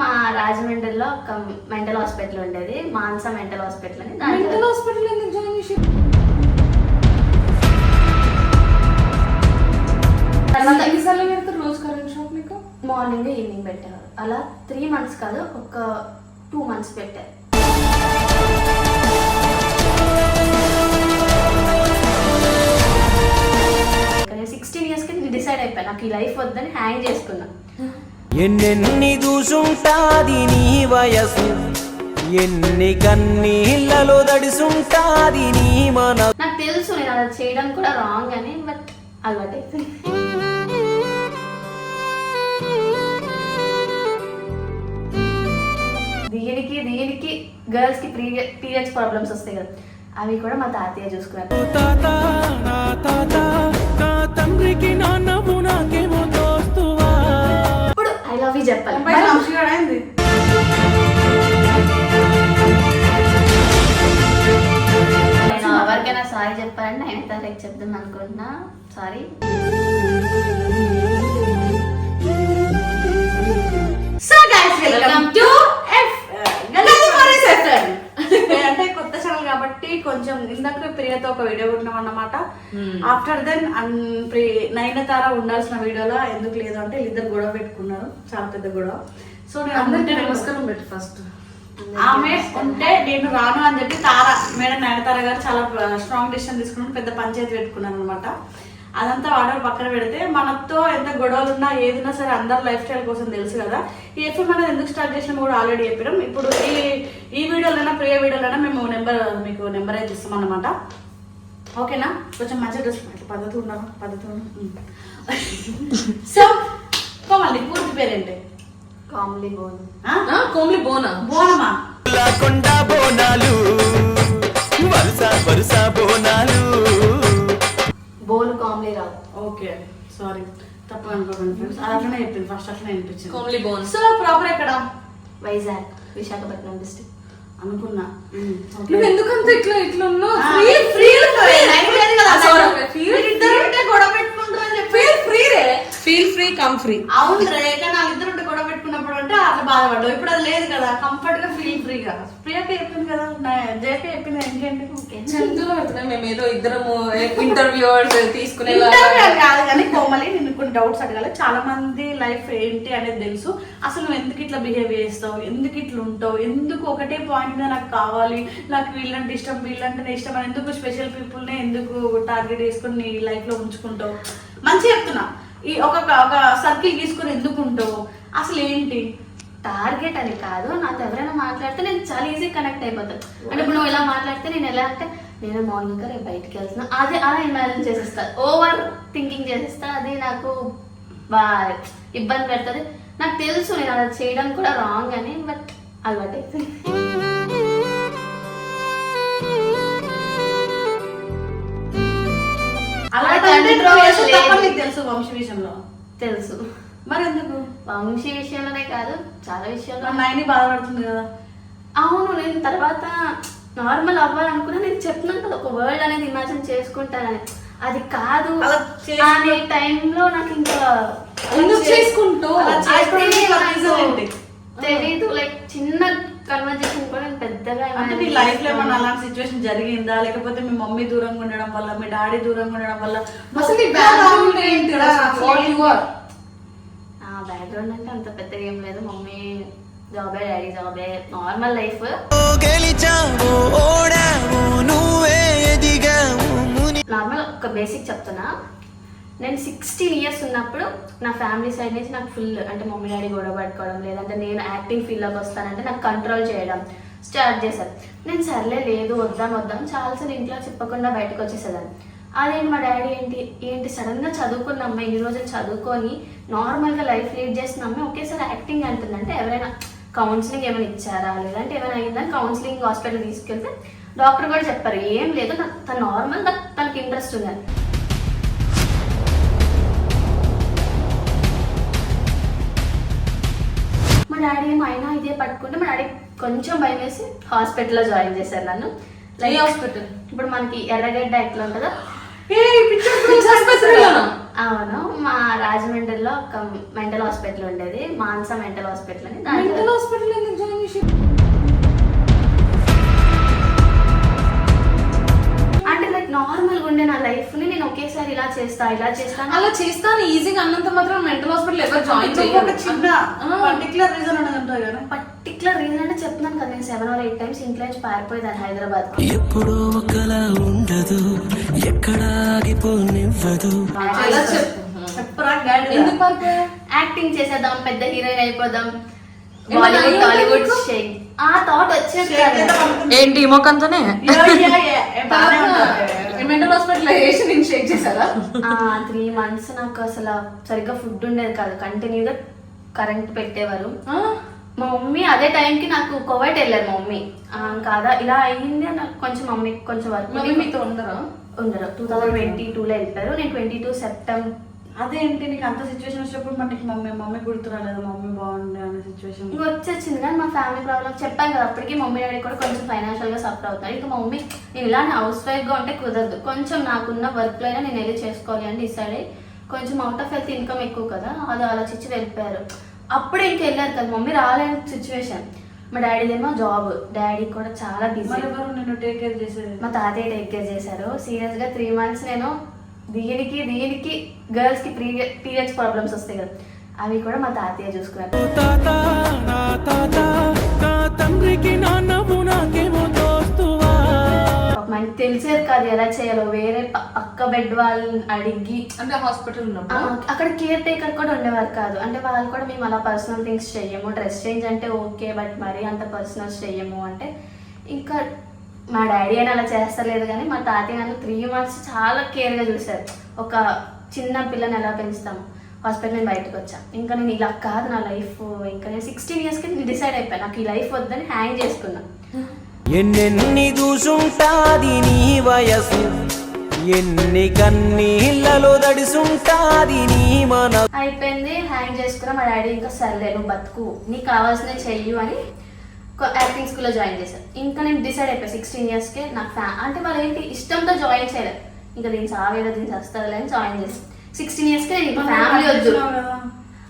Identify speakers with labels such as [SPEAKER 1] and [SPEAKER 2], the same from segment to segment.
[SPEAKER 1] మా రాజమండ్రిలో ఒక మెంటల్ హాస్పిటల్ ఉండేది మాన్స మెంటల్ హాస్పిటల్ అని.
[SPEAKER 2] మెంటల్ హాస్పిటల్ ఎందుకు జాయిన్ చేసి
[SPEAKER 1] తర్వాత
[SPEAKER 2] ఎన్నిసార్లు పెడతారు రోజు కరెంట్ షాప్ మీకు?
[SPEAKER 1] మార్నింగ్ ఈవినింగ్ పెట్టారు అలా త్రీ మంత్స్ కాదు ఒక టూ మంత్స్ పెట్టారు. సిక్స్టీన్ ఇయర్స్కి డిసైడ్ అయిపోయాను. నాకు ఈ లైఫ్ వద్దని హ్యాంగ్ చేసుకున్నా.
[SPEAKER 3] ఎన్నెన్ని దూసుంటాది నీ వయసు? ఎన్ని కన్నీళ్ళలో దడిసుంటాది నీ మన
[SPEAKER 1] నాకు తెలుసు నేను అలా చేయడం కూడా రాంగ్ అని బట్ అలవాటు అయిపోయింది దీనికి దీనికి గర్ల్స్కి పీరియడ్స్ ప్రాబ్లమ్స్ వస్తాయి కదా. అవి కూడా మా తాతయ్య చూసుకున్నారు.
[SPEAKER 3] తాత నా తాత నా తండ్రికి నాన్నవు నాకేమో
[SPEAKER 1] యూ చెప్పాలి. నేను ఎవరికైనా సారీ చెప్పాలంటే ఆయన తాతయ్యకి చెప్దాం అనుకుంటున్నా. Sorry
[SPEAKER 2] so guys welcome to F అంటే కొత్త ఛానల్ కాబట్టి కొంచెం ఇందాక ప్రియతో ఒక వీడియో కొట్టినాం అన్నమాట. ఆఫ్టర్ దెన్ నయనతార ఉండాల్సిన వీడియోలో ఎందుకు లేదు అంటే ఇద్దరు గొడవ పెట్టుకున్నారు. చాలా పెద్ద గొడవ. సో నేను అందరికీ నమస్కారం పెట్టి ఫస్ట్ ఆమె ఉంటే నేను రాను అని చెప్పి తార మేడం నయనతార గారు చాలా స్ట్రాంగ్ డిసిషన్ తీసుకుని పెద్ద పంచాయతీ పెట్టుకున్నాను అనమాట అదంతా ఆర్డర్ పక్కన పెడితే మనతో ఎంత గొడవలు ఉన్నా ఏదున్నా సరే అందరి లైఫ్ స్టైల్ కోసం తెలుసు కదా. ఈ ఎఫ్ఎం అనేది ఎందుకు స్టార్ట్ చేసినా కూడా ఆల్రెడీ చెప్పినాం. ఇప్పుడు ఈ ఈ వీడియోలైనా ప్రియ వీడియోలైనా మేము నెంబర్ మీకు నెంబర్ అయితే ఇస్తాం అనమాట ఓకేనా? కొంచెం మంచి డ్రెస్ పద్ధతి ఉన్నాను పద్ధతి సో కోమల్ని పూర్తి పేరేంటి?
[SPEAKER 1] కామ్లీ బోన్.
[SPEAKER 2] ఆ?
[SPEAKER 4] కోమ్లి బోనా?
[SPEAKER 2] బోనమా?
[SPEAKER 3] కొండ బోనాలు వరుస వరుస
[SPEAKER 1] బోన్
[SPEAKER 2] అనుకోకండి ఫ్రెండ్స్ అట్లనే చెప్పింది ఫస్ట్ అట్లనే అనిపించింది.
[SPEAKER 4] కోమ్లి బోన్
[SPEAKER 2] సో ప్రాపర్ ఎక్కడ?
[SPEAKER 1] వైజాగ్ విశాఖపట్నం డిస్ట్రిక్ట్
[SPEAKER 2] అనుకున్నా.
[SPEAKER 4] నువ్వు ఎందుకంత ఇట్లా ఇట్లా ఉన్నావు? Free free feel free come free
[SPEAKER 2] అవును రే కానీ వాళ్ళిద్దరు అంటే అట్లా బాధపడ్డావు. ఇప్పుడు అది లేదు కదా కంఫర్ట్గా ఫీల్ ఫ్రీగా ప్రియాక చెప్పింది కదా జేక చెప్పింది ఇంకేంటి
[SPEAKER 4] మేము ఏదో ఇద్దరము ఇంటర్వ్యూవర్స్ తీసుకునే
[SPEAKER 2] కాదు కానీ కోమలి నిన్ను కొన్ని డౌట్స్ అడగాలి. చాలా మంది లైఫ్ ఏంటి అనేది తెలుసు. అసలు నువ్వు ఎందుకు ఇట్లా బిహేవ్ చేస్తావు? ఎందుకు ఇట్లా ఉంటావు? ఎందుకు ఒకటే పాయింట్ మీద నాకు కావాలి? నాకు వీళ్ళంటే ఇష్టం వీళ్ళంటే ఇష్టం అని ఎందుకు స్పెషల్ పీపుల్ నే ఎందుకు టార్గెట్ చేసుకుని నీ లైఫ్లో ఉంచుకుంటావు? మంచి చెప్తున్నా. ఈ ఒక ఒక సర్కిల్ తీసుకుని ఎందుకు ఉంటావు? అసలు ఏంటి?
[SPEAKER 1] టార్గెట్ అని కాదు నాతో ఎవరైనా మాట్లాడితే నేను చాలా ఈజీ కనెక్ట్ అయిపోతాను అంటే ఇప్పుడు నువ్వు ఇలా మాట్లాడితే నేను ఎలా అంటే నేను మార్నింగ్ రేపు బయటికి వెళ్తున్నా. అదే అలా ఇమాజిన్ చేసేస్తా. ఓవర్ థింకింగ్ చేసేస్తా. అది నాకు ఇబ్బంది పెడుతుంది. నాకు తెలుసు నేను అలా చేయడం కూడా రాంగ్ అని బట్ అలవాటు
[SPEAKER 2] తెలుసు వంశీ విషయంలో.
[SPEAKER 1] తెలుసు.
[SPEAKER 2] మరి ఎందుకు
[SPEAKER 1] వంశీ విషయంలోనే కాదు చాలా విషయాల్లో
[SPEAKER 2] నా నైని బాధపడుతుంది కదా.
[SPEAKER 1] అవును నేను తర్వాత నార్మల్ అవ్వాలనుకున్నా నేను చెప్తున్నాను కదా ఒక వరల్డ్ అనేది ఇమాజిన్ చేసుకుంటానని. అది కాదు. అనే టైంలో నాకు ఇంకా
[SPEAKER 4] ఎందుకు
[SPEAKER 2] ఏంటి?
[SPEAKER 1] తెలీదు లైక్ చిన్న కన్వర్జేషన్ కూడా నేను పెద్దగా
[SPEAKER 2] అంటే నీ లైఫ్లో ఏమన్నా. అలాంటి సిచ్యువేషన్ జరిగిందా? లేకపోతే మీ మమ్మీ దూరంగా ఉండడం వల్ల మీ డాడీ దూరంగా ఉండడం వల్ల?
[SPEAKER 4] అసలు బ్యాక్గ్రౌండ్
[SPEAKER 1] అంటే అంత పెద్దగా ఏం లేదు. మమ్మీ జాబే డాడీ జాబే నార్మల్ లైఫ్ నార్మల్ ఒక బేసిక్ చెప్తున్నా. నేను సిక్స్టీన్ ఇయర్స్ ఉన్నప్పుడు నా ఫ్యామిలీ సైడ్ నుంచి నాకు ఫుల్ అంటే మమ్మీ డాడీ గొడవ పట్టుకోవడం లేదంటే నేను యాక్టింగ్ ఫీల్డ్లోకి వస్తానంటే నాకు కంట్రోల్ చేయడం స్టార్ట్ చేశారు. నేను సర్లే లేదు వద్దాం వద్దాం చాలాసార్లు ఇంట్లో చెప్పకుండా బయటకు వచ్చేసేదాన్ని. అదేంటి మా డాడీ ఏంటి? ఏంటి? సడన్గా చదువుకున్న అమ్మాయి ఇన్ని రోజులు చదువుకొని నార్మల్గా లైఫ్ లీడ్ చేసిన అమ్మాయి ఒకేసారి యాక్టింగ్ అంటుందంటే ఎవరైనా కౌన్సిలింగ్ ఏమైనా ఇచ్చారా? లేదంటే ఏమైనా అయిందని కౌన్సిలింగ్ హాస్పిటల్ తీసుకెళ్తే డాక్టర్ కూడా చెప్పారు ఏం లేదు తను నార్మల్ తనకి ఇంట్రెస్ట్ ఉందని. మా డాడీ ఏమో అయినా ఇదే పట్టుకుంటే మా డాడీ కొంచెం భయం వేసి హాస్పిటల్లో జాయిన్ చేశారు నన్ను
[SPEAKER 4] ఏ hospital?
[SPEAKER 1] ఇప్పుడు మనకి ఎర్రగడ్డ ఎట్లా ఉంటుందో? అవును మా రాజమండ్రిలో ఒక మెంటల్ హాస్పిటల్ ఉండేది మాన్సా మెంటల్ హాస్పిటల్ అని
[SPEAKER 4] హాస్పిటల్ ఎందుకు జాయిన్ చేసి
[SPEAKER 1] అంటే లైక్ నార్మల్గా ఉండే నా లైఫ్ని నేను ఒకేసారి ఇలా చేస్తా ఇలా చేస్తా అని
[SPEAKER 4] అలా చేస్తాను. ఈజీగా అన్నంత మాత్రం మెంటల్ హాస్పిటల్ ఎవరు జాయిన్ చేయరు.
[SPEAKER 2] చిన్న పర్టికులర్ రీజన్ కదా?
[SPEAKER 1] పర్టికులర్ రీజన్ అంటే చెప్తున్నాను కదా నేను సెవెన్ ఆర్ ఎయిట్ టైమ్స్ ఇంట్లో నుంచి పారిపోయేదాన్ని హైదరాబాద్
[SPEAKER 3] ఎప్పుడూ ఒకలా ఉండదు ఎక్కడ ఆగిపోనివ్వదు.
[SPEAKER 4] అలా చెప్పు. ఎందుకు పారిపోయా?
[SPEAKER 1] యాక్టింగ్ చేసేద్దాం పెద్ద హీరోయిన్ అయిపోదాం. బాలీవుడ్ టాలీవుడ్? షేక్ ఆ థాట్ వచ్చేది.
[SPEAKER 4] ఏంటి మొక్కంతోనే మెంటల్ హాస్పిటల్ వేసి నేను షేక్ చేశారా
[SPEAKER 1] త్రీ మంత్స్ నాకు అసలు సరిగ్గా ఫుడ్ ఉండేది కాదు. కంటిన్యూగా కరెంట్ పెట్టేవారు. మా మమ్మీ అదే టైంకి నాకు కోవైట్ వెళ్ళారు మా మమ్మీ. కాదా ఇలా అయ్యింది నాకు కొంచెం మమ్మీ కొంచెం వర్క్
[SPEAKER 4] మీతో ఉండరా?
[SPEAKER 1] ఉండరు. టూ థౌజండ్ ట్వంటీ టూలో వెళ్ళిపోయారు. నేను ట్వంటీ టూ సెప్టెంబర్
[SPEAKER 2] అదేంటి నీకు అంత సిచ్యువేషన్ వచ్చినప్పుడు మనకి మమ్మీ మమ్మీ గుర్తు రాలేదు మమ్మీ బాగుండే అనే సిచ్యువేషన్
[SPEAKER 1] ఇంక వచ్చేసింది కానీ మా ఫ్యామిలీ ప్రాబ్లమ్ చెప్పాను కదా అప్పటికి మమ్మీ డాడీ కూడా కొంచెం ఫైనాన్షియల్గా సఫర్ అవుతారు. ఇంకా మమ్మీ నేను ఇలానే హౌస్ వైఫ్గా ఉంటే కుదరదు. కొంచెం నాకున్న వర్క్లో అయినా నేను వెళ్ళి చేసుకోవాలి అని డిసైడ్ అయ్యి కొంచెం అవుట్ ఆఫ్ హెల్త్ ఇన్కమ్ ఎక్కువ కదా అది ఆలోచించి వెళ్ళిపోయారు. అప్పుడే ఇంక వెళ్ళారు కదా మమ్మీ రాలేని సిచ్యువేషన్ మా డాడీదేమో జాబ్ డాడీ కూడా చాలా బిజీ
[SPEAKER 2] నిన్ను టేక్ కేర్ చేసేది?
[SPEAKER 1] మా తాతయ్య టేక్ కేర్ చేశారు. సీరియస్గా త్రీ మంత్స్ నేను దీనికి దీనికి గర్ల్స్కి పీరియడ్స్ ప్రాబ్లమ్స్ వస్తాయి కదా. అవి కూడా మా తాతయ్య చూసుకున్నారు. మనకి తెలిసేది కాదు ఎలా చేయాలో. వేరే పక్క బెడ్ వాళ్ళని అడిగి
[SPEAKER 4] అంటే హాస్పిటల్
[SPEAKER 1] అక్కడ కేర్ టేకర్ కూడా ఉండేవారు కాదు. అంటే వాళ్ళు కూడా మేము అలా పర్సనల్ థింగ్స్ చెయ్యము డ్రెస్ చేంజ్ అంటే ఓకే బట్ మరి అంత పర్సనల్స్ చెయ్యము అంటే ఇంకా మా డాడీ అని అలా చేస్తలేదు కానీ మా తాతయ్య నన్ను త్రీ మంత్స్ చాలా కేర్గా చూశారు. ఒక చిన్న పిల్లని ఎలా పెంచుతాము? హాస్పిటల్ నేను బయటకు వచ్చా. ఇంకా నేను ఇలా కాదు నా లైఫ్ ఇంకా నేను సిక్స్టీన్ ఇయర్స్కి నేను డిసైడ్ అయిపోయాను నాకు ఈ లైఫ్ వద్దని హ్యాంగ్ చేసుకున్నా.
[SPEAKER 3] ఎన్నెన్ని దూసుంటాది నీ వయసు? ఎన్ని కన్నీళ్ళలో దడిసుంటాది నీ మన
[SPEAKER 1] అయిపోయింది హ్యాంగ్ చేసుకున్నా. మా డాడీ ఇంకా సర్లే నువ్వు బతుకు. నీకు కావాల్సిన చెయ్యు అని యాక్టింగ్ స్కూల్లో జాయిన్ చేశారు ఇంకా నేను డిసైడ్ అయిపోయి సిక్స్టీన్ ఇయర్స్కి నాకు ఫ్యా అంటే వాళ్ళు ఏంటి ఇష్టంతో జాయిన్ చేయలేదు ఇంకా దీని సావేదో దీని వస్తుందిలే అని జాయిన్ చేశాను సిక్స్టీన్ ఇయర్స్కి నేను ఇంకా ఫ్యామిలీ వద్దు.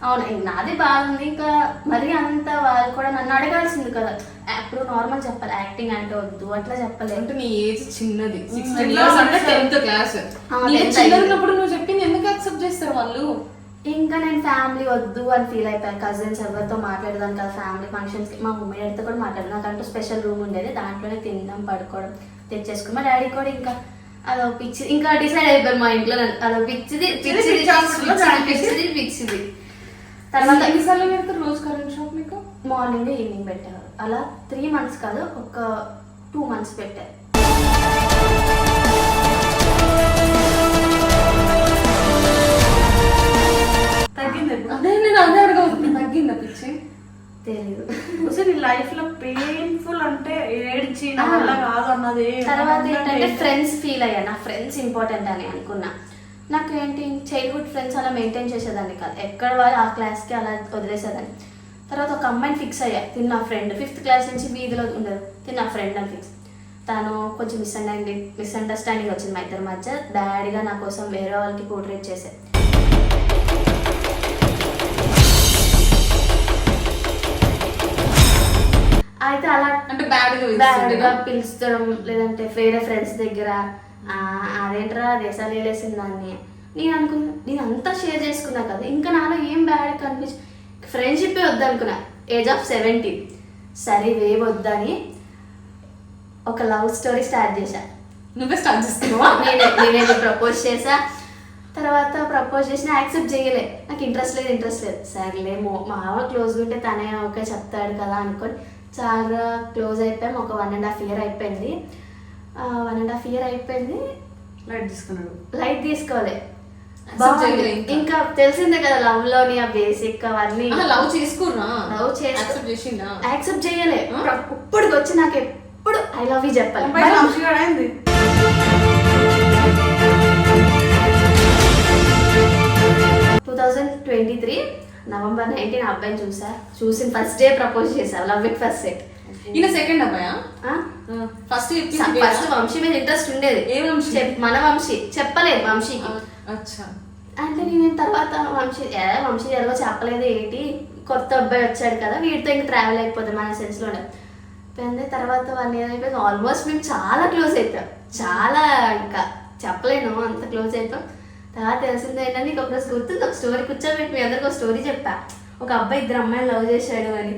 [SPEAKER 1] అవును నాది బాగుంది ఇంకా మరి అంత వాళ్ళు కూడా నన్ను అడగాల్సింది కదా. అప్పుడు నార్మల్ చెప్పాలి యాక్టింగ్ అంటే వద్దు అట్లా చెప్పలేదు
[SPEAKER 4] అంటే నీ ఏజ్ చిన్నది. ఉన్నప్పుడు నువ్వు చెప్పింది ఎందుకు యాక్సెప్ట్ చేస్తారు వాళ్ళు?
[SPEAKER 1] ఇంకా నేను ఫ్యామిలీ వద్దు అని ఫీల్ అయిపోయాను. కజిన్స్ ఎవరితో మాట్లాడదాం కదా ఫ్యామిలీ ఫంక్షన్స్ మా మమ్మీ డాడీతో కూడా మాట్లాడదాం. నాకంటూ స్పెషల్ రూమ్ ఉండేది. దాంట్లోనే తినడం పడుకోవడం తెచ్చేసుకుని మా డాడీ కూడా ఇంకా అదో పిచ్చి ఇంకా డిసైడ్ అయిపోయారు మా ఇంట్లో అదో పిచ్చిది పిచ్చిది పిచ్చిది పిచ్చిది
[SPEAKER 4] తర్వాత
[SPEAKER 1] తర్వాత
[SPEAKER 4] ఎన్నిసార్లు పెడతారు రోజు కరెంట్ షాప్ మీకు?
[SPEAKER 1] మార్నింగ్ ఈవినింగ్ పెట్టారు అలా త్రీ మంత్స్ కాదు ఒక టూ మంత్స్ పెట్టారు
[SPEAKER 2] అసలు నీ లైఫ్లో పెయిన్ఫుల్ అంటే ఏడ్చి కాదు అన్నది
[SPEAKER 1] తర్వాత ఏంటంటే ఫ్రెండ్స్ ఫీల్ అయ్యా నా ఫ్రెండ్స్ ఇంపార్టెంట్ అని అనుకున్నా. నాకు ఏంటి చైల్డ్హుడ్ ఫ్రెండ్స్ అలా మెయింటైన్ చేసేదాన్ని కాదు. ఎక్కడ వాళ్ళు ఆ క్లాస్కి అలా వదిలేసేదాన్ని. తర్వాత ఒక అమ్మాయిని ఫిక్స్ అయ్యా. తిన్న ఫ్రెండ్ ఫిఫ్త్ క్లాస్ నుంచి వీధిలో ఉండదు. తిన్న ఫ్రెండ్ అని ఫిక్స్ తను కొంచెం మిస్అండర్స్టాండింగ్ మిస్అండర్స్టాండింగ్ వచ్చింది మా ఇద్దరి మధ్య. డాడీగా నా కోసం వేరే వాళ్ళకి పోర్ట్రేట్ చేసే. అయితే అలా
[SPEAKER 4] అంటే
[SPEAKER 1] బ్యాడ్గా బ్యాడ్గా
[SPEAKER 4] పిలుస్తుండేనా?
[SPEAKER 1] పిలుస్తడం లేదంటే వేరే ఫ్రెండ్స్ దగ్గర అదేంట్రా దేశాలు వేలేసింది దాన్ని. నేను అనుకున్నా నేను అంతా షేర్ చేసుకున్నా కదా ఇంకా నాలో ఏం బ్యాడ్ కనిపించి ఫ్రెండ్షిప్ వద్దనుకున్నా. ఏజ్ ఆఫ్ సెవెంటీన్ సరే వే వద్దని ఒక లవ్ స్టోరీ స్టార్ట్ చేశా.
[SPEAKER 4] నువ్వే స్టార్ట్ చేస్తున్నావా?
[SPEAKER 1] నేనే ప్రపోజ్ చేసా తర్వాత ప్రపోజ్ చేసిన యాక్సెప్ట్ చేయలే. నాకు ఇంట్రెస్ట్ లేదు ఇంట్రెస్ట్ లేదు. సర్లే మో మావ క్లోజ్గా ఉంటే తనే ఓకే చెప్తాడు కదా అనుకొని చాలా క్లోజ్ అయిపోయాం. ఒక వన్ అండ్ హాఫ్ ఇయర్ అయిపోయింది. వన్ అండ్ హాఫ్ ఇయర్ అయిపోయింది.
[SPEAKER 2] లైట్ తీసుకున్నాడు.
[SPEAKER 1] లైట్ తీసుకోవాలి
[SPEAKER 4] ఇంకా.
[SPEAKER 1] తెలిసిందే కదా లవ్లోని ఆ బేసిక్ అవన్నీ.
[SPEAKER 4] లవ్ చేసుకున్నా?
[SPEAKER 1] Love చేసు-
[SPEAKER 4] యాక్సెప్ట్
[SPEAKER 1] చేయలే? ఇప్పటికి వచ్చి నాకు ఎప్పుడు ఐ లవ్ యూ చెప్పాలి two thousand twenty three November nineteen అబ్బాయిని చూసా. చూసిన ఫస్ట్ డే ప్రపోజ్ చేశా లవ్ ఇట్ ఫస్ట్ సెట్
[SPEAKER 4] ఈయన సెకండ్ అబ్బాయా? ఫస్ట్
[SPEAKER 1] ఫస్ట్ వంశీ మీద ఇంట్రెస్ట్ ఉండేది.
[SPEAKER 4] ఏ వంశీ?
[SPEAKER 1] మన వంశీ. చెప్పలేదు వంశీకి.
[SPEAKER 4] అచ్చా.
[SPEAKER 1] అంటే నేను తర్వాత వంశీ ఏ వంశీ ఎలాగో చెప్పలేదు ఏంటి? కొత్త అబ్బాయి వచ్చాడు కదా వీడితో ఇంక ట్రావెల్ అయిపోతుంది మన సెన్స్లోనే పెందే తర్వాత ఇయర్ అయిపోయింది. ఆల్మోస్ట్ మేము చాలా క్లోజ్ అయిపోయాం. చాలా ఇంకా చెప్పలేను అంత క్లోజ్ అయిపోయాం. తర్వాత తెలిసింది ఏంటంటే నీకు ఒక రోజు గుర్తుంది ఒక స్టోరీ కూర్చోబెట్టి మీ అందరికి ఒక స్టోరీ చెప్పా ఒక అబ్బాయి ఇద్దరు అమ్మాయిలు లవ్ చేశాడు అని.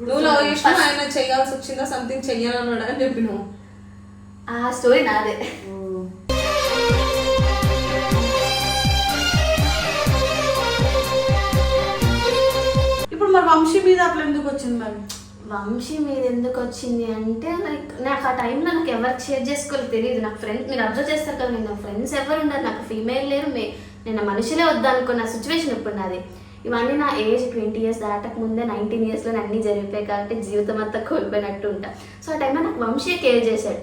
[SPEAKER 4] నువ్వు లవ్ చేసినా ఆయన చేయాల్సి వచ్చిందా? సంథింగ్ చెయ్యాలన్నాడు అని చెప్పి నువ్వు
[SPEAKER 1] ఆ స్టోరీ నాదే.
[SPEAKER 2] ఇప్పుడు మరి వంశీ మీద అట్లా ఎందుకు వచ్చింది మరి?
[SPEAKER 1] వంశీ మీద ఎందుకు వచ్చింది అంటే లైక్ నాకు ఆ టైంలో నాకు ఎవరు షేర్ చేసుకోవాలి తెలియదు. నాకు ఫ్రెండ్స్ మీరు అబ్జర్వ్ చేస్తారు కదా నేను ఫ్రెండ్స్ ఎవరు ఉండరు. నాకు ఫీమేల్ లేరు మే నేను మనుషులే వద్దనుకున్న సిచ్యువేషన్ ఇప్పుడు నాది. ఇవన్నీ నా ఏజ్ ట్వంటీ ఇయర్స్ దాటక ముందే నైన్టీన్ ఇయర్స్లో అన్నీ జరిగిపోయాయి కాబట్టి జీవితం అంతా కోల్పోయినట్టు ఉంటా. సో ఆ టైంలో నాకు వంశీ కేర్ చేశాడు.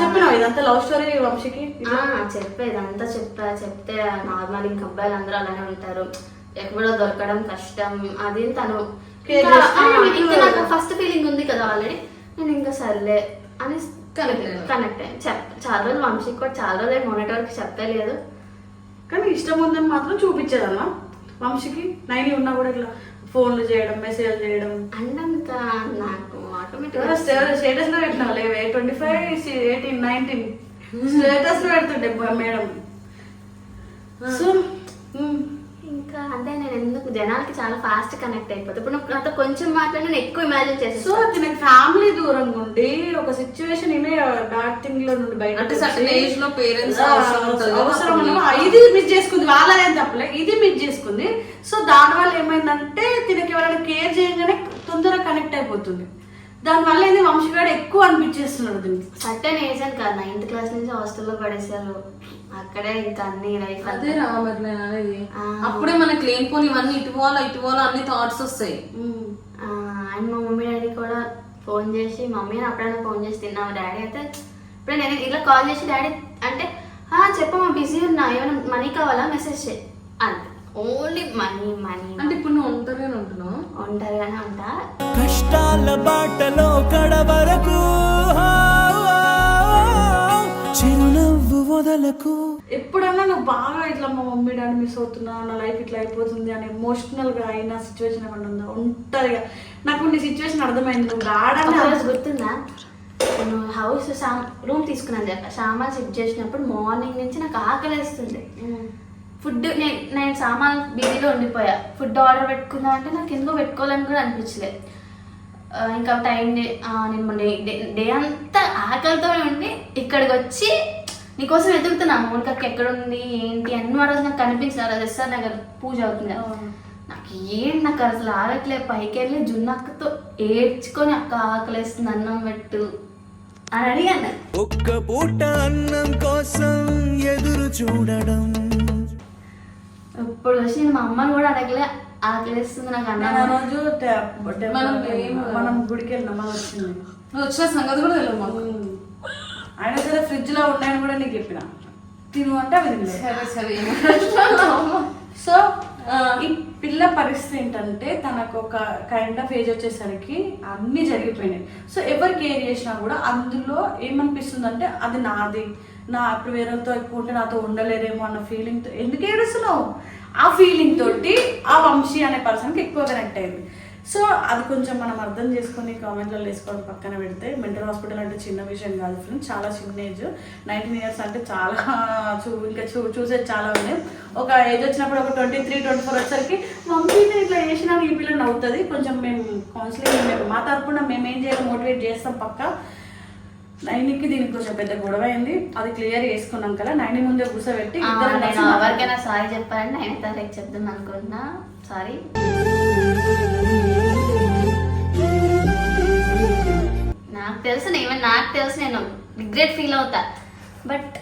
[SPEAKER 2] చెప్పినావు ఇదంతా లవ్ స్టోరీ వంశీకి?
[SPEAKER 1] ఆ, చెప్పేది అంతా చెప్పా చెప్తే నార్మల్ ఇంక అబ్బాయిలు అందరూ అలానే ఉంటారు. ఎక్కడో దొరకడం కష్టం అది తను. ఇంకా-
[SPEAKER 2] నాకు-
[SPEAKER 1] నాకు ఫస్ట్ ఫీలింగ్ ఉంది కదా ఆల్రెడీ నేను ఇంకా సర్లే అని
[SPEAKER 4] అయ్యాను.
[SPEAKER 1] కనెక్ట్ అయ్యాను. చెప్ చాలా రోజులు వంశీకి కూడా చాలా రోజులు మొన్నటి వరకు చెప్పలేదు.
[SPEAKER 2] కానీ ఇష్టం ఉందని మాత్రం చూపించేదన్నా వంశీకి. నైని ఉన్నా కూడా ఇట్లా ఫోన్లు చేయడం మెసేజ్ చేయడం.
[SPEAKER 1] అండంత నాకు ఆటోమేటిక్
[SPEAKER 2] స్టేటస్లో లేవే? ట్వంటీ ఫైవ్ ఎయిటీన్ నైన్టీన్ స్టేటస్లో పెడుతుండే మేడం. సో
[SPEAKER 1] ఇంకా అంటే నేను ఎందుకు? జనాలకి చాలా ఫాస్ట్ కనెక్ట్ అయిపోతుంది ఇప్పుడు నాతో కొంచెం మాట్లాడి నేను ఎక్కువ ఇమాజిన్
[SPEAKER 2] సో
[SPEAKER 1] చేసేస్తాను
[SPEAKER 2] తినకి ఫ్యామిలీ దూరంగా ఉండి ఒక సిచ్యువేషన్ ఇనే డాట్ థింగ్లో నుండి బయట
[SPEAKER 4] అంటే certain age లో
[SPEAKER 2] ఆ,
[SPEAKER 4] అవసరం
[SPEAKER 2] ఇది మిస్ చేసుకుంది వాళ్ళదేం తప్పలే ఇది మిస్ చేసుకుంది. సో దాని వల్ల ఏమైందంటే తినకి ఎవరైనా కేర్ చేయగానే తొందరగా కనెక్ట్ అయిపోతుంది. దాని వల్ల ఏంది వంశీగాడు ఎక్కువ అనిపించేస్తున్నాడు దీనికి?
[SPEAKER 1] సర్టెన్ ఏజ్ అని కాదు నైన్త్ క్లాస్ నుంచి హాస్టల్లో పడేసారు అక్కడే ఇంకా అన్ని లైఫ్
[SPEAKER 4] అదే రా మరి నేను అనేది. అప్పుడే మనకి లేనిపోని ఇవన్నీ ఇటు పోవాలా ఇటు పోవాలా అన్ని థాట్స్ వస్తాయి.
[SPEAKER 1] అండ్ మా మమ్మీ డాడీ కూడా ఫోన్ చేసి మమ్మీ అప్పుడైనా ఫోన్ చేసి తిన్నావు? డాడీ అయితే ఇప్పుడు నేను ఇలా కాల్ చేసి డాడీ అంటే "ఆ, చెప్పమ్మా బిజీ ఉన్నా ఏమైనా మనీ కావాలా? మెసేజ్ చేయి. అంతే ఓన్లీ మనీ మనీ
[SPEAKER 4] అంటే ఇప్పుడు నువ్వు ఒంటరిగానే ఉంటున్నావు?
[SPEAKER 1] ఒంటరిగానే ఉంటా.
[SPEAKER 3] కష్టాల బాటలో కడవరకు. చిరునవ్వు వదలకు.
[SPEAKER 2] ఎప్పుడన్నా నువ్వు బాగా ఇట్లా మా మమ్మీ డాడీ మిస్ అవుతున్నా నా లైఫ్ ఇట్లా అయిపోతుంది అని ఎమోషనల్గా అయిన సిచ్యువేషన్ ఏమన్నా ఉందా? ఒంటరిగా. నాకు నీ సిచ్యువేషన్ అర్థమైంది. నువ్వు రావడానికి
[SPEAKER 1] గుర్తుందా? నేను హౌస్ సా రూమ్ తీసుకున్నాను చెప్ప. సామాన్ షిఫ్ట్ చేసినప్పుడు మార్నింగ్ నుంచి నాకు ఆకలేస్తుంది. ఫుడ్ నేను నేను సామాన్ బిజీలో ఉండిపోయా ఫుడ్ ఆర్డర్ పెట్టుకుందాం అంటే నాకు ఎందుకో పెట్టుకోవాలని కూడా అనిపించలేదు ఇంకా టైం డే- నేను మొన్న డే డే అంతా ఆకలితో ఉండి ఇక్కడికి వచ్చి నీకోసం వెతుకుతున్నా. మౌనికకి ఎక్కడ ఉంది ఏంటి అన్ని ఆ రోజు నాకు కనిపించిన రోజు ఎస్ఆర్ నగర్ పూజ అవుతుంది. నాకు ఏం నాకు అసలు ఆగట్లే. పైకి వెళ్ళి జున్నక్కతో ఏడ్చుకొని అక్క ఆకలేస్తుంది అన్నం పెట్టు అని అడిగాను.
[SPEAKER 3] ఒక్క పూట అన్నం కోసం ఎదురు చూడడం.
[SPEAKER 1] ఇప్పుడు వచ్చి నేను మా అమ్మని కూడా అడగలే ఆకలిస్తుంది నాకు అన్నం.
[SPEAKER 2] రోజు
[SPEAKER 4] మనం
[SPEAKER 2] మనం గుడికి వెళ్ళినాం వచ్చింది.
[SPEAKER 4] నువ్వు వచ్చిన సంగతి కూడా తెలియదు మాకు.
[SPEAKER 2] అయినా సరే ఫ్రిడ్జ్లో ఉన్నాయని కూడా నీకు చెప్పిన. తిను అంటే అవి
[SPEAKER 4] సరే సరే.
[SPEAKER 2] సో ఈ పిల్ల పరిస్థితి ఏంటంటే తనకు ఒక కైండ్ ఆఫ్ ఏజ్ వచ్చేసరికి అన్ని జరిగిపోయినాయి. సో ఎవరు కేర్ చేసినా కూడా అందులో ఏమనిపిస్తుంది అంటే అది నాది. నా ఇప్పుడు వేరేతో ఎక్కువ ఉంటే నాతో ఉండలేరేమో అన్న ఫీలింగ్ ఎందుకు ఏడుస్తున్నావు? ఆ ఫీలింగ్ తోటి ఆ వంశీ అనే పర్సన్కి ఎక్కువ కనెక్ట్ అయింది. సో అది కొంచెం మనం అర్థం చేసుకొని కామెంట్లలో వేసుకొని పక్కన పెడితే మెంటల్ హాస్పిటల్ అంటే చిన్న విషయం కాదు ఫ్రెండ్స్ చాలా చిన్న ఏజ్ నైన్టీన్ ఇయర్స్ అంటే చాలా చూ ఇంకా చూ చూసేది చాలా ఉన్నాయి. ఒక ఏజ్ వచ్చినప్పుడు ఒక ట్వంటీ త్రీ ట్వంటీ ఫోర్ వచ్చేసరికి మమ్మీ నేను ఇట్లా చేసినా ఈ పిల్లలు నవ్వుతుంది. కొంచెం మేము కౌన్సిలింగ్ మేము మా తరపున మేము ఏం చేయాలి మోటివేట్ చేస్తాం పక్క. నైన్కి దీనికి కొంచెం పెద్ద గొడవ అయింది. అది క్లియర్ చేసుకున్నాం కదా నైన్ ముందే కూర్చోబెట్టి
[SPEAKER 1] నేను ఎవరికైనా సారీ చెప్పాలంటే నేను తనకి చెప్దాం అనుకుంటున్నా సారీ. నాకు తెలుసు నేను నాకు తెలుసు నేను రిగ్రెట్ ఫీల్ అవుతా. బట్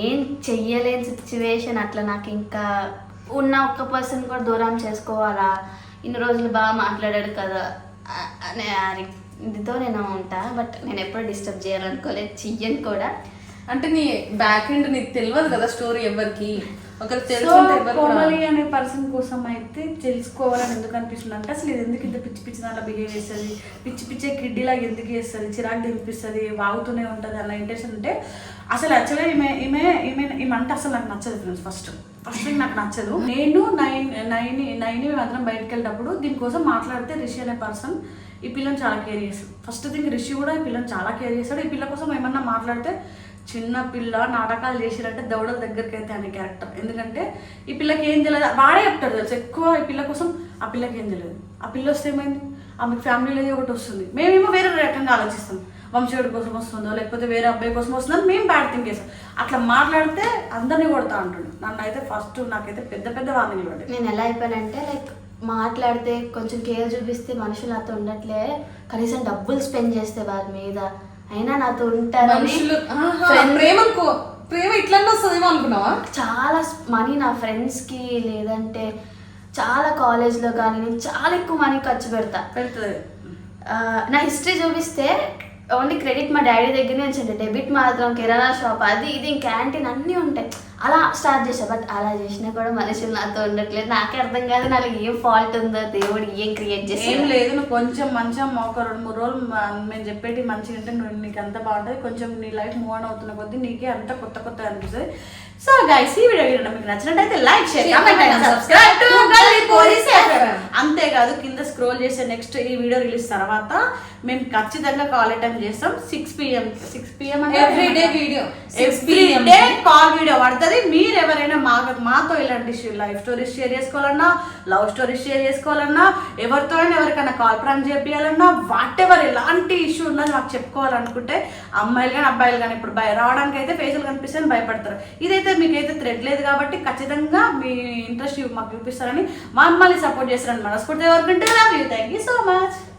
[SPEAKER 1] ఏం చెయ్యలేని సిచ్యువేషన్ అట్లా నాకు ఇంకా ఉన్న ఒక్క పర్సన్ కూడా దూరం చేసుకోవాలా? ఇన్ని రోజులు బాగా మాట్లాడాడు కదా అనే ఇదితో నేను ఉంటా బట్ నేను ఎప్పుడు డిస్టర్బ్ చేయాలనుకోలేదు. చెయ్యను కూడా.
[SPEAKER 4] అంటే నీ బ్యాక్ ఎండ్ నీకు తెలియదు కదా స్టోరీ ఎవరికి? ఒకరు
[SPEAKER 2] కోమలి అనే పర్సన్ కోసం అయితే తెలుసుకోవాలని ఎందుకు అనిపిస్తుంది? అంటే అసలు ఇది ఎందుకు ఇంత పిచ్చి పిచ్చి దాంట్లో బిహేవ్ చేస్తుంది? పిచ్చి పిచ్చే కిడ్డీలాగా ఎందుకు చేస్తుంది? చిరాకు దింపిస్తుంది వాగుతూనే ఉంటుంది అన్న ఇంటెన్షన్ ఉంటే అసలు యాక్చువల్గా ఈమె ఈమె ఈమె ఈమె అంటే అసలు నాకు నచ్చదు ఫ్రెండ్స్ ఫస్ట్ ఫస్ట్ థింగ్ నాకు నచ్చదు. నేను నైన్ నైన్ నైన్ మేమందరం బయటకు వెళ్ళేటప్పుడు దీనికోసం మాట్లాడితే రిషి అనే పర్సన్ ఈ పిల్లని చాలా కేర్ చేస్తాడు ఫస్ట్ థింగ్ రిషి కూడా ఈ పిల్లని చాలా కేర్ చేస్తాడు. ఈ పిల్ల కోసం ఏమన్నా మాట్లాడితే చిన్న పిల్ల నాటకాలు చేసిరంటే దౌడల దగ్గరికి అయితే అనే క్యారెక్టర్ ఎందుకంటే ఈ పిల్లకి ఏం తెలియదు. వాడే చెప్తాడు తెలుసు? ఎక్కువ ఈ పిల్ల కోసం ఆ పిల్లకి ఏం తెలియదు. ఆ పిల్ల వస్తే ఏమైంది? ఆమె ఫ్యామిలీలో ఒకటి వస్తుంది. మేమేమో వేరే రకంగా ఆలోచిస్తాం. వంశీయుడి కోసం వస్తుందో లేకపోతే వేరే అబ్బాయి కోసం వస్తుందో మేము బ్యాడ్ థింక్ చేస్తాం. అట్లా మాట్లాడితే అందరినీ కొడతా అంటుండు. నన్ను అయితే ఫస్ట్ నాకైతే పెద్ద పెద్ద వార్నింగ్లు
[SPEAKER 1] నేను ఎలా అయిపోయానంటే లైక్ మాట్లాడితే కొంచెం కేర్ చూపిస్తే మనుషులు నాతో ఉండట్లే. కనీసం డబ్బులు స్పెండ్ చేస్తే వారి మీద. అయినా నాతో friend-
[SPEAKER 4] ప్రేమ ప్రేమ వస్తుందేమో అనుకున్నావా?
[SPEAKER 1] చాలా మనీ నా ఫ్రెండ్స్కి లేదంటే చాలా కాలేజ్లో కానీ నేను చాలా ఎక్కువ మనీ ఖర్చు పెడతా.
[SPEAKER 2] పెడుతుంది.
[SPEAKER 1] నా హిస్టరీ చూపిస్తే ఓన్లీ క్రెడిట్ మా డాడీ దగ్గర నుంచి డెబిట్ మాత్రం కిరాణా షాప్ అది ఇది క్యాంటీన్ అన్నీ ఉంటాయి. అలా స్టార్ట్ చేసా బట్ అలా చేసినా కూడా మనుషులు నాతో ఉండట్లేదు. నాకే అర్థం కాదు నాకు ఏం ఫాల్ట్ ఉందో దేవుడు ఏం క్రియేట్
[SPEAKER 2] ఏం
[SPEAKER 1] చేసి
[SPEAKER 2] లేదు నువ్వు కొంచెం మంచిగా ఒక రెండు మూడు రోజులు మేము చెప్పేటి మంచిగా ఉంటే నువ్వు నీకు అంత బాగుంటుంది. కొంచెం నీ లైఫ్ మూవ్ ఆన్ అవుతున్న కొద్దీ నీకే అంత కొత్త కొత్త అనిపిస్తుంది. సో గైస్ ఈ వీడియో మీకు నచ్చినట్టయితే like share comment and subscribe to. అంతేకాదు కింద స్క్రోల్ చేసే నెక్స్ట్ ఈ వీడియో రిలీజ్ తర్వాత మేము ఖచ్చితంగా కాల్ అటెండ్ చేస్తాం. Six PM six PM
[SPEAKER 4] day video. 6
[SPEAKER 2] every. Day call video పడుతుంది మీరు ఎవరైనా మా మాతో ఇలాంటి లైఫ్ స్టోరీస్ షేర్ చేసుకోవాలన్నా లవ్ స్టోరీస్ షేర్ చేసుకోవాలన్నా ఎవరితో అయినా ఎవరికైనా కాల్ ప్రాంక్ చేయాలన్నా వాట్ ఎవర్ ఎలాంటి ఇష్యూ ఉన్నది మాకు చెప్పుకోవాలనుకుంటే అమ్మాయిలు కానీ అబ్బాయిలు కానీ ఇప్పుడు భయ రావడానికి అయితే ఫేసులు కనిపిస్తే భయపడతారు. ఇదైతే మీకైతే థ్రెడ్ లేదు కాబట్టి ఖచ్చితంగా మీ ఇంట్రెస్ట్ మాకు చూపిస్తారని మమ్మల్ని సపోర్ట్ చేస్తారని మనస్ఫూర్తిగా ఎవరికంటే love you thank you so much